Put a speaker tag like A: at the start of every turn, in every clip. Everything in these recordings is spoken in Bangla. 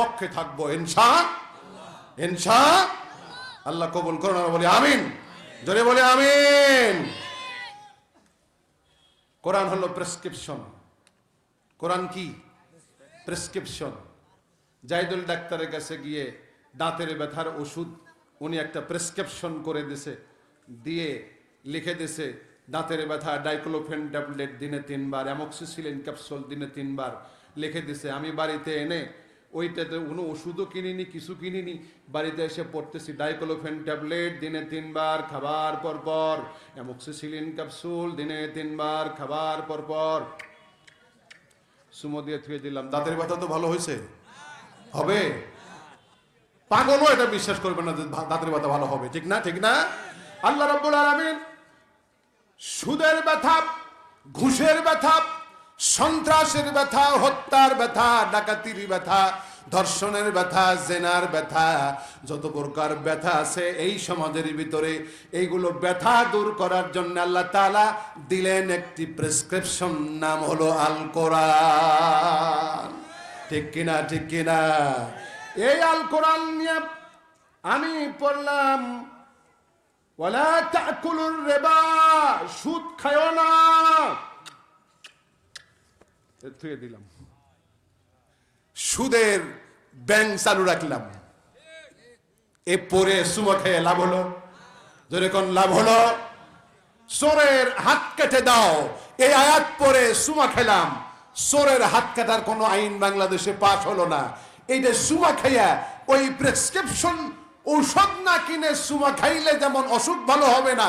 A: পক্ষে থাকব ইনশা ইনশা আল্লাহ কবুল করুন আমরা বলি আমিন। জোরে বলে আমিন। কোরআন হলো প্রেসক্রিপশন। কোরআন কি? প্রেসক্রিপশন। জাইদুল ডাক্তারের কাছে গিয়ে দাঁতের ব্যথার ওষুধ উনি একটা প্রেসক্রিপশন করে দিছে, দিয়ে লিখে দিছে, দাঁতের ব্যথা, ডাইক্লোফেন ট্যাবলেট দিনে তিনবার, অ্যামক্সিসিলিন ক্যাপসুল দিনে তিনবার লিখে দিছে, আমি বাড়িতে এনে ওইটাতে কোনো ওষুধও কিনিনি কিছু কিনিনি। বাড়িতে এসে পড়তেছি ডাইক্লোফেন ট্যাবলেট দিনে তিনবার খাবার পর পর। অ্যামক্সিসিলিন ক্যাপসুল দিনে তিনবার খাবার পর পর। সুমো দিয়ে থুয়ে দিলাম। দাঁতের ব্যথা তো ভালো হয়েছে? হবে। পাগলও এটা বিশ্বাস করবে না যে দাঁতের ব্যথা ভালো হবে। ঠিক না ঠিক না? আল্লাহ রাব্বুল আলামিন সুদের ব্যথা ঘুষের ব্যথা সন্ত্রাসের ব্যথা, হত্যার ব্যথা, ডাকাতির ব্যথা, ধর্ষণের ব্যথা, জেনার ব্যথা, যত প্রকার ব্যথা আছে এই সমাজের ভিতরে, এইগুলো ব্যথা দূর করার জন্য আল্লাহ তাআলা দিলেন একটি প্রেসক্রিপশন, নাম হলো আল কোরআন ঠিক কিনা ঠিক কিনা? এই আল কোরআন নিয়ে আমি পড়লাম তাকুলুর রিবা সুদ খায়ো না দিলাম। সুদের ব্যাংক চালু রাখলাম। এ পরে সুমো খেয়ে লাভ হলো। ধরে কোন লাভ হলো, চোরের হাত কেটে দাও। এই আয়াত পরে সুমা খেলাম। চোরের হাত কাটার কোনো আইন বাংলাদেশে পাশ হলো না। এইটা সুমা খাইয়া ওই প্রেসক্রিপশন ঔষধ না কিনে সুমা খাইলে যেমন অসুখ ভালো হবে না,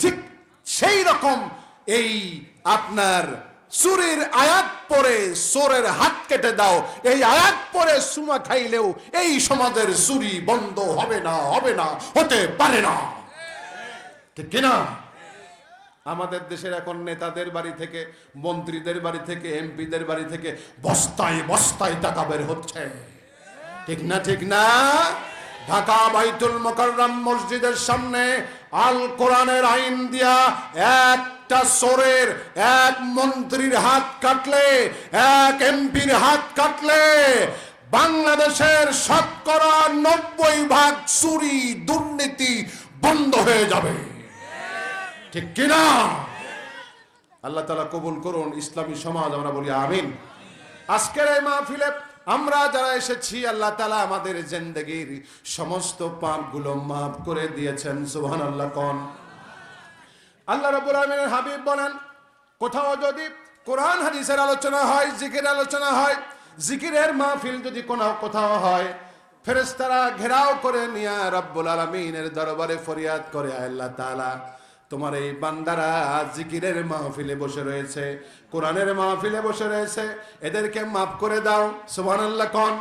A: ঠিক সেই রকম এই আপনার চুরির আয়াত পরে চোরের হাত কেটে দাও। এই আয়াত পরে সুমা খাইলেও এই সমাজের চুরি বন্ধ হবে না হবে না, হতে পারে না। ঠিক কিনা? আমাদের দেশের এখন নেতাদের বাড়ি থেকে, মন্ত্রীদের বাড়ি থেকে, এমপিদের বাড়ি থেকে বস্তায় বস্তায় টাকা বের হচ্ছে। ঠিক না ঠিক না? ঢাকা বাইতুল মোকাররম মসজিদের সামনে আল কোরআনের আইন দিয়া একটা সোরের এক মন্ত্রীর হাত কাটলে, এক এমপির হাত কাটলে বাংলাদেশের শতকরা নব্বই ভাগ চুরি, দুর্নীতি বন্ধ হয়ে যাবে। ঠিক কিনা? আল্লাহ তালা কবুল করুন, ইসলামী সমাজ, আমরা বলি আমিন। আজকের এই মাহফিলে আমরা যারা এসেছি, আল্লাহ তালা আমাদের জিন্দগির সমস্ত পাপগুলো মাফ করে দিয়েছেন সুবহান আল্লাহ কন? আল্লাহ রাব্বুল আলামিনের হাবিব বলেন, কোথাও যদি কোরআন, হাদিসের আলোচনা হয় জিকির আলোচনা হয়, জিকিরের মাহফিল যদি কোনো কোথাও হয় ফেরেস্তারা ঘেরাও করে নিয়া রব্বুল আলামিনের দরবারে ফরিয়াদ করে আল্লাহ তাআলা। তোমার এই বান্দারা জিকিরের মাহফিলে বসে রয়েছে, কোরআনের মাহফিলে বসে রয়েছে। এদেরকে মাফ করে দাও, সুবহানাল্লাহ কন।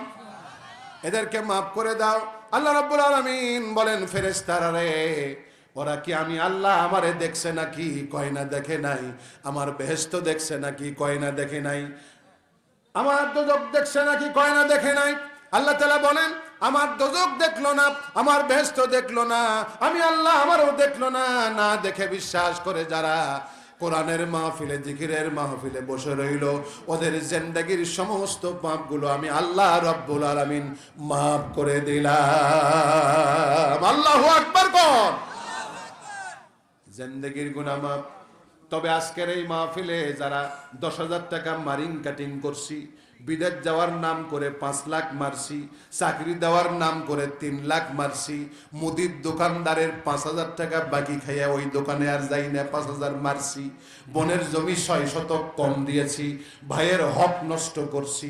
A: এদেরকে মাফ করে দাও। আল্লাহ রাব্বুল আলামিন বলেন, ফেরেশতারা রে, ওরা কি আমি আল্লাহ আমারে দেখছে নাকি, কয় না দেখে নাই? আমার বেহেস্ত দেখছে নাকি, কয় না দেখে নাই? আমার দোজক দেখছে নাকি, কয় না দেখে নাই? আল্লাহ তালা বলেন আমার দোজক দেখল না, আমার বেহেস্ত দেখল না, আমি আল্লাহ আমারও দেখল না না দেখে বিশ্বাস করে যারা কোরআনের মাহফিলে, জিকিরের মাহফিলে বসে রইল, ওদের জিন্দগির সমস্ত পাপগুলো আমি আল্লাহ রব্বুল আলামিন মাফ করে দিলাম। আল্লাহ আকবার কর। জিন্দগির গুনাহ মাফ। তবে আজকের এই মাহফিলে যারা দশ হাজার টাকা মারিং কাটিং করছি বিদেশ যাওয়ার নাম করে পাঁচ লাখ মারছি, চাকরি দেওয়ার নাম করে তিন লাখ মারছি, মুদির দোকানদারের পাঁচ হাজার টাকা বাকি খাইয়া ওই দোকানে আর যাই না, পাঁচ হাজার মারছি। বোনের জমি ছয় শতক কম দিয়েছি, ভাইয়ের হক নষ্ট করছি।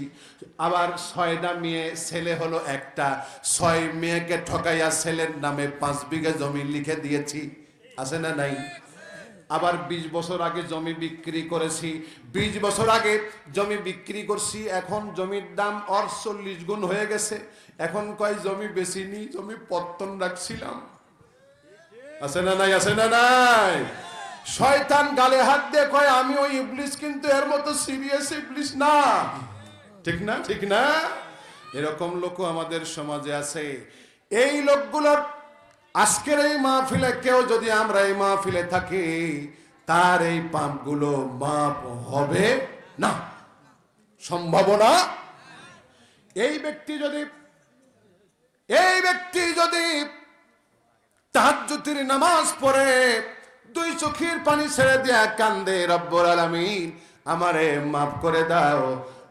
A: আবার ছয়টা মেয়ে, ছেলে হলো একটা। ছয় মেয়েকে ঠকাইয়া ছেলের নামে পাঁচ বিঘা জমি লিখে দিয়েছি। আছে না নাই? আবার ২০ বছর আগে জমি বিক্রি করেছি। ২০ বছর আগে জমি বিক্রি করছি, এখন জমির দাম অরচল্লিশ গুণ হয়ে গেছে। এখন কয় জমি বেশিনি জমি পত্তন রাখছিলাম। আছে না নাই, আছে না নাই? শয়তান গালে হাত দিয়ে কয়, আমি ওই ইবলিস কিন্তু এর মতো সিরিয়াস ইবলিস না। ঠিক না ঠিক না? এরকম লোকও আমাদের সমাজে আছে। এই লোকগুলোর আজকের এই মাহফিলে কেউ যদি আমরা এই মাহফিলে থাকি, তার এই পাপগুলো মাপ হবে না। সম্ভাবনা? এই ব্যক্তি যদি, এই ব্যক্তি যদি তাহাজ্জুদের নামাজ পড়ে, দুই চোখের পানি ছেড়ে দিয়া কান্দে, রব্বুল আলামিন, আমারে মাফ করে দাও।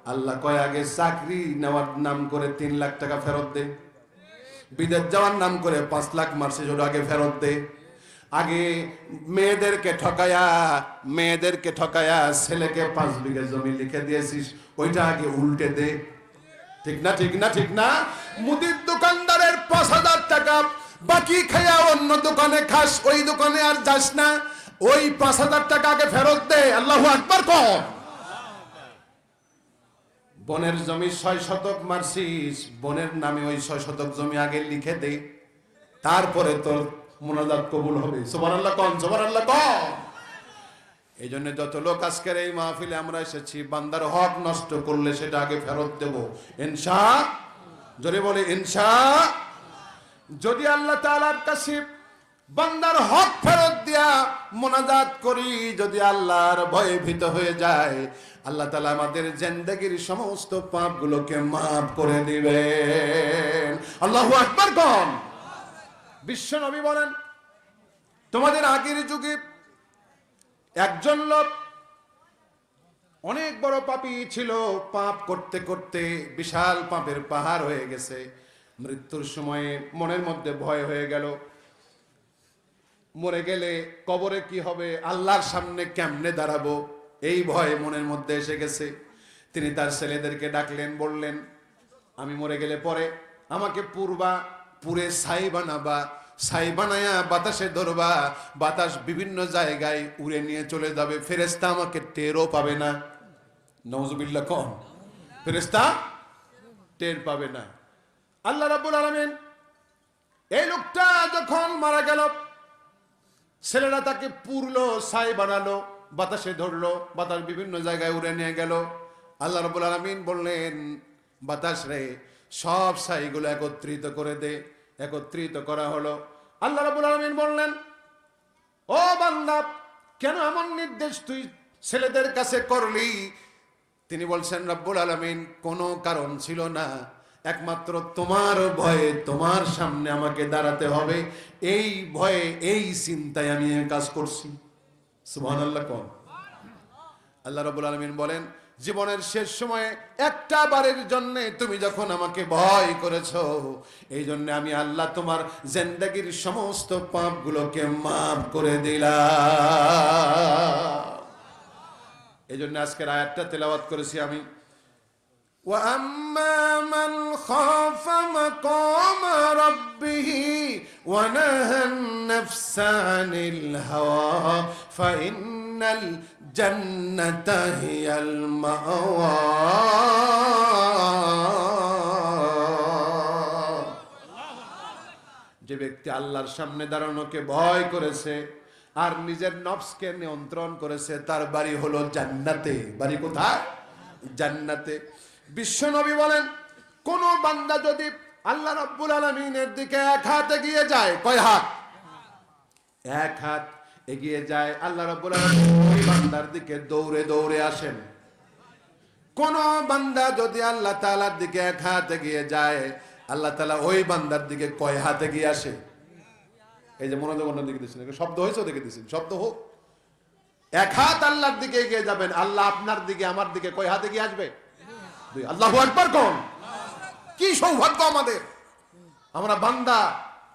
A: আল্লাহ কয়, আগে চাকরি নেওয়ার নাম করে তিন লাখ টাকা ফেরত দে। বিদেশ যাওয়ার নাম করে পাঁচ লাখ মার্সে আগে ফেরত দে। আগে মেয়েদেরকে ঠকায়া মেয়েদেরকে ঠকায়া ছেলেকে পাঁচ বিঘা জমি লিখে দিয়েছিস, ওইটা আগে উল্টে দে। ঠিক না ঠিক না ঠিক না? মুদির দোকানদারের পাঁচ হাজার টাকা, বাকি খাইয়া অন্য দোকানে খাস, ওই দোকানে আর যাস না। ওই পাঁচ হাজার টাকা আগে ফেরত দে, আল্লাহ আকবার কম। বনের জমি ছয় শতক মারছিস, বনের নামে ওই ছয় শতক জমি আগে লিখে দে তারপরে তোর মোনাজাত কবুল হবে। সোমান আল্লাহ কন সোমান আল্লাহ কন। এই জন্য যত লোক আজকের এই মাহফিলে আমরা এসেছি, বান্দার হক নষ্ট করলে সেটা আগে ফেরত দেব। ইনশা যদি বলে ইনশা, যদি আল্লাহ তাআলার কাছে বান্দার হক ফেরত দিয়া মোনাজাত করি, যদি আল্লাহর ভয়ে ভীত হয়ে যায় আল্লাহ তালা আমাদের জিন্দেগির সমস্ত পাপগুলোকে মাফ করে দিবেন। আল্লাহ আকবার কন বিশ্ব নবী বলেন, তোমাদের আগের যুগে একজন লোক অনেক বড় পাপী ছিল, পাপ করতে করতে বিশাল পাপের পাহাড় হয়ে গেছে। মৃত্যুর সময়ে মনের মধ্যে ভয় হয়ে গেল। মরে গেলে কবরে কি হবে? আল্লাহর সামনে কেমনে দাঁড়াবো? এই ভয় মনের মধ্যে এসে গেছে। তিনি তার ছেলেদেরকে ডাকলেন, বললেন, আমি মরে গেলে পরে আমাকে পূর্বা, পুরে ছাই বানাবা, ছাই বানায়া বাতাসে ধরবা, বাতাস বিভিন্ন জায়গায় উড়ে নিয়ে চলে যাবে। ফেরেস্তা আমাকে টেরও পাবে না। নওজুবিল্লা কম। ফেরেস্তা টের পাবে না। আল্লাহ রাব্বুল আলামিন এই লোকটা যখন মারা গেল, ছেলেরা তাকে পুরলো, ছাই বানালো। বাতাসে ধরলো, বাতাস বিভিন্ন জায়গায় উড়ে নিয়ে গেল। আল্লাহ রবুল আলমিন বললেন, বাতাস রে, সব ছাইগুলো একত্রিত করে দে। একত্রিত করা হলো। আল্লাহ রবুল আলমিন বললেন, ও বান্দা, কেন এমন নির্দেশ তুই ছেলেদের কাছে করলি? তিনি বলছেন, রব্বুল আলমিন, কোনো কারণ ছিল না। একমাত্র তোমার ভয়ে তোমার সামনে আমাকে দাঁড়াতে হবে। এই ভয়ে, এই চিন্তায় আমি কাজ করছি। সুবহান আল্লাহ কন আল্লাহ রবুল আলমিন বলেন জীবনের শেষ সময়ে একটা বারের জন্য তুমি যখন আমাকে ভয় করেছো এই জন্য আমি আল্লাহ তোমার জেন্দাগির সমস্ত পাপগুলোকে মাফ করে দিলাম এই জন্য আজকের আয়াতটা তেলাওয়াত করেছি আমি وأما من خاف مقام ربه ونهى النفس عن الهوى فإن الجنة هي المأوى যে ব্যক্তি আল্লাহর সামনে দাঁড়ানোকে ভয় করেছে আর নিজের নফসকে নিয়ন্ত্রণ করেছে তার বাড়ি হলো জান্নাতে বাড়ি কোথায় জান্নাতে বিশ্ব নবী বলেন কোন বান্দা যদি আল্লাহ রাব্বুল আলমিনের দিকে এক হাত এগিয়ে যায় কয় হাত এক হাত এগিয়ে যায়, আল্লাহ রাব্বুল ওই বান্দার দিকে দৌড়ে দৌড়ে আসেন। কোন বান্দা যদি আল্লাহ তাআলার দিকে এক হাত এগিয়ে যায়, আল্লাহ তাআলা ওই বান্দার দিকে কয় হাত এগিয়ে আসে? এই যে মনোযোগ অন্য দিকে দিচ্ছেন শব্দ হয়েছে দেখে দিচ্ছেন, শব্দ হোক। এক হাত আল্লাহর দিকে এগিয়ে যাবেন, আল্লাহ আপনার দিকে, আমার দিকে কয় হাত এগিয়ে আসবে? আল্লাহু আকবার কোন? কি সৌভাগ্য আমাদের। আমরা বান্দা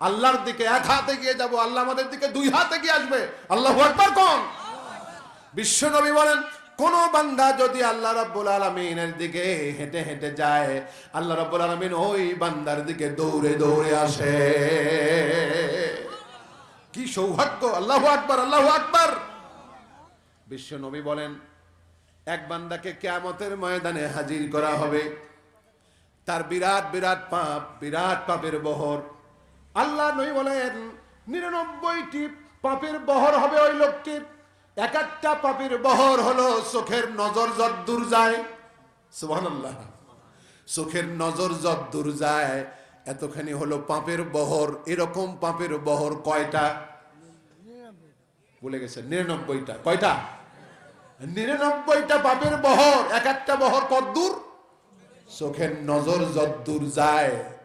A: আল্লাহর দিকে এক হাত এগিয়ে যাব, আল্লাহ আমাদের দিকে দুই হাত এগিয়ে আসবে। আল্লাহ আকবার কোন? বিশ্ব নবী বলেন, কোন বান্দা যদি আল্লাহ রাব্বুল আলামিনের দিকে হেঁটে হেঁটে যায়, আল্লাহ রাব্বুল আলামিন ওই বান্দার দিকে দৌড়ে দৌড়ে আসে। কি সৌভাগ্য, আল্লাহ আকবার আল্লাহ আকবার। বিশ্ব নবী বলেন, এক বান্দাকে কেয়ামতের ময়দানে হাজির করা হবে। তার বিরাট বিরাট পাপ, বিরাট পাপের বহর। আল্লাহ নই বলেন, নিরানব্বইটি পাপের বহর হবে ওই লোকটির এক একটা পাপের বহর হলো চোখের নজর যত যদ্দূর যায়। সুবহানাল্লাহ। চোখের নজর যদ্দূর যায়, এতখানি হলো পাপের বহর। এরকম পাপের বহর কয়টা? বলে গেছে নিরানব্বইটা। কয়টা? নিরানব্বইটা পাপের বহর এক একটা বহর কদ্দূর চোখের নজর যদ্দূর যায়।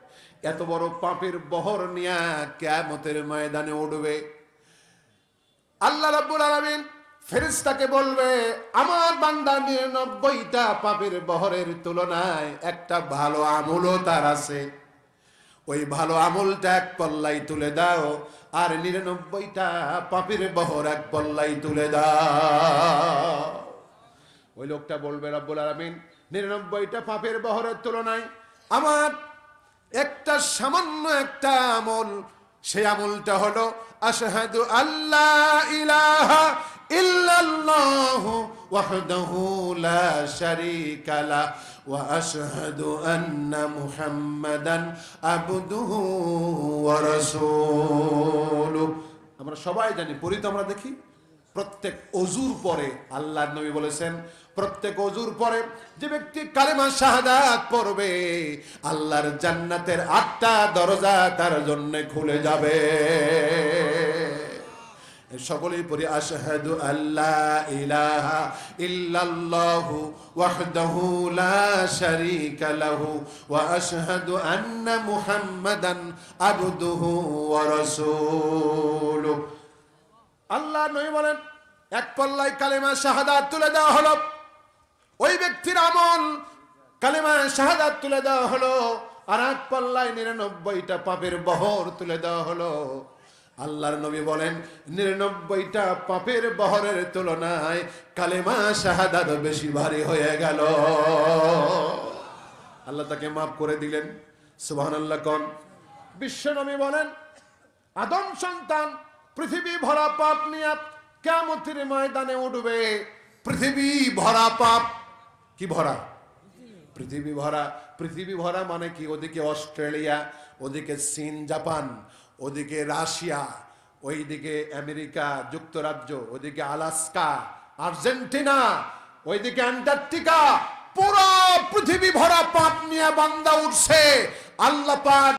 A: এত বড় পাপের বহর নিয়া কেয়ামতের ময়দানে উঠবে। আল্লাহ রাব্বুল আলামিন ফেরেশতাকে বলবে, আমার বান্দা নিরানব্বইটা পাপের বহরের তুলনায় একটা ভালো আমলও তার আছে। ওই ভালো আমলটা এক পল্লাই তুলে দাও, আর নিরানব্বইটা পাপের বহর এক পল্লাই তুলে দাও। ওই লোকটা বলবে, রব্বুল আলামিন, নিরানব্বইটা পাপের বহরের তুলনায় আমার একটা সামান্য একটা আমল সেই আমলটা হলো, আশহাদু আল্লাহ ইলাহা ইল্লাল্লাহু ওয়াহদাহু লা শারীকা লা ওয়া আশহাদু আন্না মুহাম্মাদান আবদুহু ওয়া রাসূলুহু। আমরা সবাই জানি পড়ি তো আমরা দেখি। প্রত্যেক অজুর পরে আল্লাহ নবী বলেছেন, প্রত্যেক অজুর পরে যে ব্যক্তি কালেমা শাহাদাত পড়বে, আল্লাহর জান্নাতের আটটা দরজা তার জন্য খুলে যাবে। সকলেই পড়ি, আশহাদু আল্লাহ ইলাহা ইল্লাল্লাহু ওয়াহদাহু লা শারীকা লাহু ওয়া আশহাদু আন্না মুহাম্মাদান আবদুহু ওয়া রাসূলুহু। আল্লাহ নই বলেন, এক পল্লাই কালেমা শাহাদাত তুলে দেওয়া হলো। ওই ব্যক্তির আমল কালেমা শাহাদাত তুলে দেওয়া হলো। আর এক পল্লায় নিরানব্বইটা পাপের বহর তুলে দেওয়া হলো। আল্লাহর নবী বলেন, নিরানব্বইটা পাপের বহরের তুলনায় কালেমা শাহাদাত বেশি ভারী হয়ে গেল। আল্লাহ তাকে মাফ করে দিলেন। সুবহানাল্লাহ কন। বিশ্বনবী বলেন, আদম সন্তান পৃথিবী ভরা পাপ নিয়ে কেমতের ময়দানে উঠবে। পৃথিবী ভরা পাপ। কি ভরা? পৃথিবী ভরা। পৃথিবী ভরা মানে কি? ওদিকে অস্ট্রেলিয়া, ওদিকে চীন, জাপান, ওদিকে রাশিয়া, ওইদিকে আমেরিকা, যুক্তরাজ্য, ওদিকে আলাস্কা, আর্জেন্টিনা, ওইদিকে অ্যান্টার্কটিকা। পুরো পৃথিবী ভরা পাপ নিয়ে বান্দা উঠছে। আল্লাহ পাক